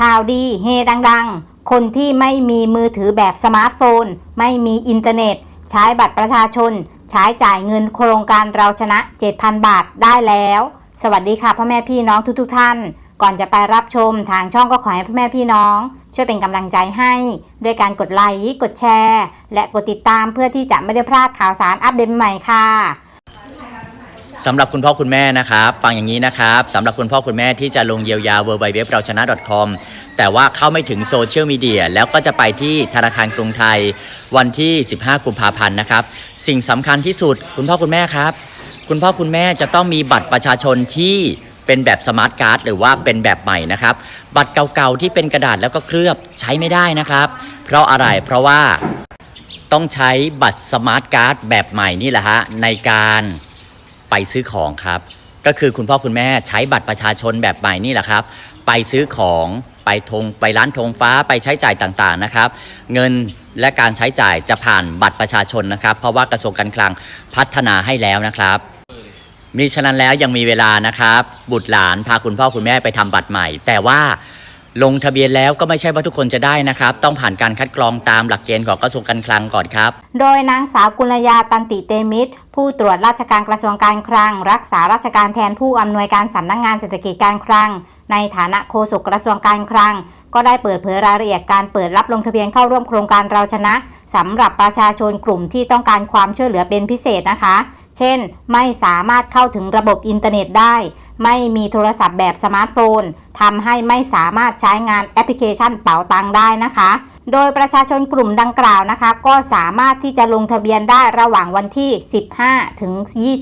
ข่าวดีเฮดังๆ คนที่ไม่มีมือถือแบบสมาร์ทโฟน ไม่มีอินเทอร์เน็ต ใช้บัตรประชาชน ใช้จ่ายเงินโครงการเราชนะ 7,000 บาทได้แล้ว สวัสดีค่ะพ่อแม่พี่น้องทุกๆทท่าน ก่อนจะไปรับชมทางช่องก็ขอให้พ่อแม่พี่น้อง ช่วยเป็นกำลังใจให้ด้วยการกดไลค์กดแชร์ และกดติดตามเพื่อที่จะไม่ได้พลาดข่าวสารอัปเดตใหม่ค่ะ สำหรับคุณพ่อคุณแม่นะครับฟังอย่างนี้นะครับสำหรับคุณพ่อคุณแม่ที่จะลงเยียวยา w w w เราชนะ .com แต่ว่าเข้าไม่ถึงโซเชียลมีเดียแล้วก็จะไปที่ธนาคารกรุงไทยวันที่ 15 กุมภาพันธ์นะครับ สิ่งสำคัญที่สุดคุณพ่อคุณแม่ครับ คุณพ่อคุณแม่จะต้องมีบัตรประชาชนที่เป็นแบบสมาร์ทการ์ดหรือว่าเป็นแบบใหม่นะครับ บัตรเก่าๆที่เป็นกระดาษแล้วก็เคลือบใช้ไม่ได้นะครับ เพราะอะไรเพราะว่าต้องใช้บัตรสมาร์ทการ์ดแบบใหม่นี่แหละฮะในการ ไปซื้อของครับ ก็คือคุณพ่อคุณแม่ใช้บัตรประชาชนแบบใหม่นี่แหละครับ ไปซื้อของไปทงไปร้านธงฟ้าไปใช้จ่ายต่างๆนะครับ เงินและการใช้จ่ายจะผ่านบัตรประชาชนนะครับ เพราะว่ากระทรวงการคลังพัฒนาให้แล้วนะครับมิฉะนั้นแล้วยังมีเวลานะครับ บุตรหลานพาคุณพ่อคุณแม่ไปทำบัตรใหม่ แต่ว่า ลงทะเบียนแล้วก็ไม่ใช่ว่าทุกคนจะได้นะครับ ต้องผ่านการคัดกรองตามหลักเกณฑ์ของกระทรวงการคลังก่อนครับ โดยนางสาวกุลยาตันติเตมิตร ผู้ตรวจราชการกระทรวงการคลัง รักษาราชการแทนผู้อำนวยการสำนักงงานเศรษฐกิจการคลัง ในฐานะโฆษกกระทรวงการคลัง ก็ได้เปิดเผยรายละเอียดการเปิดรับลงทะเบียนเข้าร่วมโครงการเราชนะสำหรับประชาชนกลุ่มที่ต้องการความช่วยเหลือเป็นพิเศษนะคะ เช่น ไม่สามารถเข้าถึงระบบอินเทอร์เน็ตได้ ไม่มีโทรศัพท์แบบสมาร์ทโฟนทำให้ไม่สามารถใช้งานแอปพลิเคชันเป๋าตังได้นะคะ โดยประชาชนกลุ่มดังกล่าวนะคะ ก็สามารถที่จะลงทะเบียนได้ระหว่างวันที่ 15 ถึง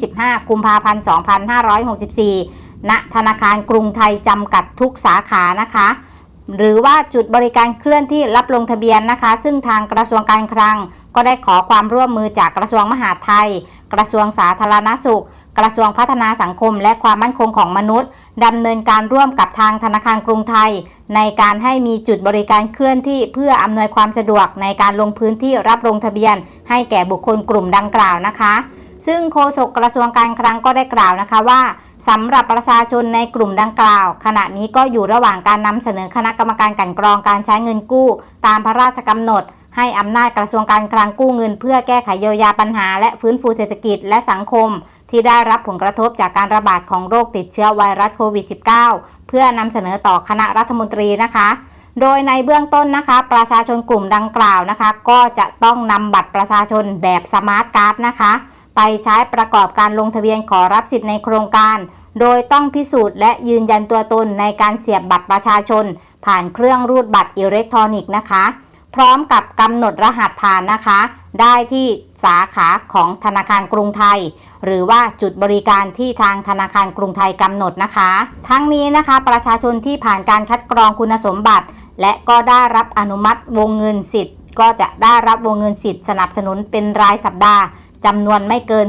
25 กุมภาพันธ์ 2564 ณธนาคารกรุงไทยจำกัดทุกสาขานะคะ หรือว่าจุดบริการเคลื่อนที่รับลงทะเบียนนะคะ ซึ่งทางกระทรวงการคลัง ก็ได้ขอความร่วมมือจากกระทรวงมหาดไทย กระทรวงสาธารณสุข กระทรวงพัฒนาสังคม และความมั่นคงของมนุษย์ดำเนินการร่วมกับทางธนาคารกรุงไทย ในการให้มีจุดบริการเคลื่อนที่เพื่ออำนวยความสะดวกในการลงพื้นที่รับลงทะเบียน ให้แก่บุคคลกลุ่มดังกล่าวนะคะ ซึ่งโฆษกกระทรวงการคลังก็ได้กล่าวนะคะว่าสำหรับประชาชนในกลุ่มดังกล่าว ขณะนี้ก็อยู่ระหว่างการนำเสนอคณะกรรมการกันกรองการใช้เงินกู้ ตามพระราชกำหนด ให้อำนาจกระทรวงการคลังกู้เงิน เพื่อแก้ไขเยียวยาปัญหา และฟื้นฟูเศรษฐกิจและสังคม ที่ได้รับผลกระทบจากการระบาดของโรคติดเชื้อไวรัสโควิด -19 เพื่อนำเสนอต่อคณะรัฐมนตรีนะคะโดยในเบื้องต้นนะคะ ประชาชนกลุ่มดังกล่าวนะคะ ก็จะต้องนำบัตรประชาชนแบบสมาร์ทการ์ดนะคะ ไปใช้ประกอบการลงทะเบียนขอรับสิทธิ์ในโครงการ โดยต้องพิสูจน์และยืนยันตัวตนในการเสียบบัตรประชาชน ผ่านเครื่องรูดบัตรอิเล็กทรอนิกส์นะคะ พร้อมกับกำหนดรหัสผ่านนะคะ ได้ที่สาขาของธนาคารกรุงไทย หรือว่าจุดบริการที่ทางธนาคารกรุงไทยกำหนดนะคะ ทั้งนี้นะคะ ประชาชนที่ผ่านการคัดกรองคุณสมบัติ และก็ได้รับอนุมัติวงเงินสิทธิ์ ก็จะได้รับวงเงินสิทธิ์สนับสนุนเป็นรายสัปดาห์ จำนวนไม่เกิน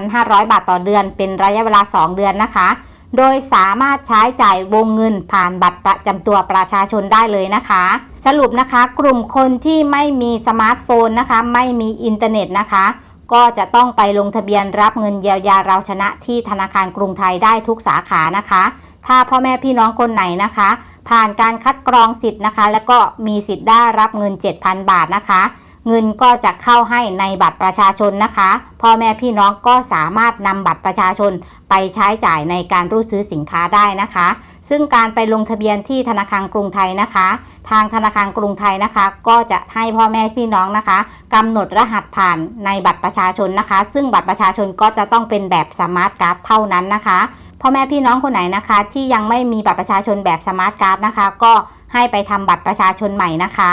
3,500 บาทต่อเดือน เป็นระยะเวลา 2 เดือนนะคะ โดยสามารถใช้จ่ายวงเงินผ่านบัตรประจำตัวประชาชนได้เลยนะคะ สรุปนะคะ กลุ่มคนที่ไม่มีสมาร์ทโฟนนะคะ ไม่มีอินเทอร์เน็ตนะคะ ก็จะต้องไปลงทะเบียนรับเงินเยียวยาเราชนะที่ธนาคารกรุงไทยได้ทุกสาขานะคะ ถ้าพ่อแม่พี่น้องคนไหนนะคะ ผ่านการคัดกรองสิทธิ์นะคะ แล้วก็มีสิทธิ์ได้รับเงิน 7,000 บาทนะคะ เงินก็จะเข้าให้ในบัตรประชาชนนะคะ พ่อแม่พี่น้องก็สามารถนำบัตรประชาชนไปใช้จ่ายในการรูดซื้อสินค้าได้นะคะ ซึ่งการไปลงทะเบียนที่ธนาคารกรุงไทยนะคะ ทางธนาคารกรุงไทยนะคะ ก็จะให้พ่อแม่พี่น้องนะคะกำหนดรหัสผ่านในบัตรประชาชนนะคะ ซึ่งบัตรประชาชนก็จะต้องเป็นแบบสมาร์ทการ์ดเท่านั้นนะคะพ่อแม่พี่น้องคนไหนนะคะ ที่ยังไม่มีบัตรประชาชนแบบสมาร์ทการ์ดนะคะ ก็ให้ไปทำบัตรประชาชนใหม่นะคะ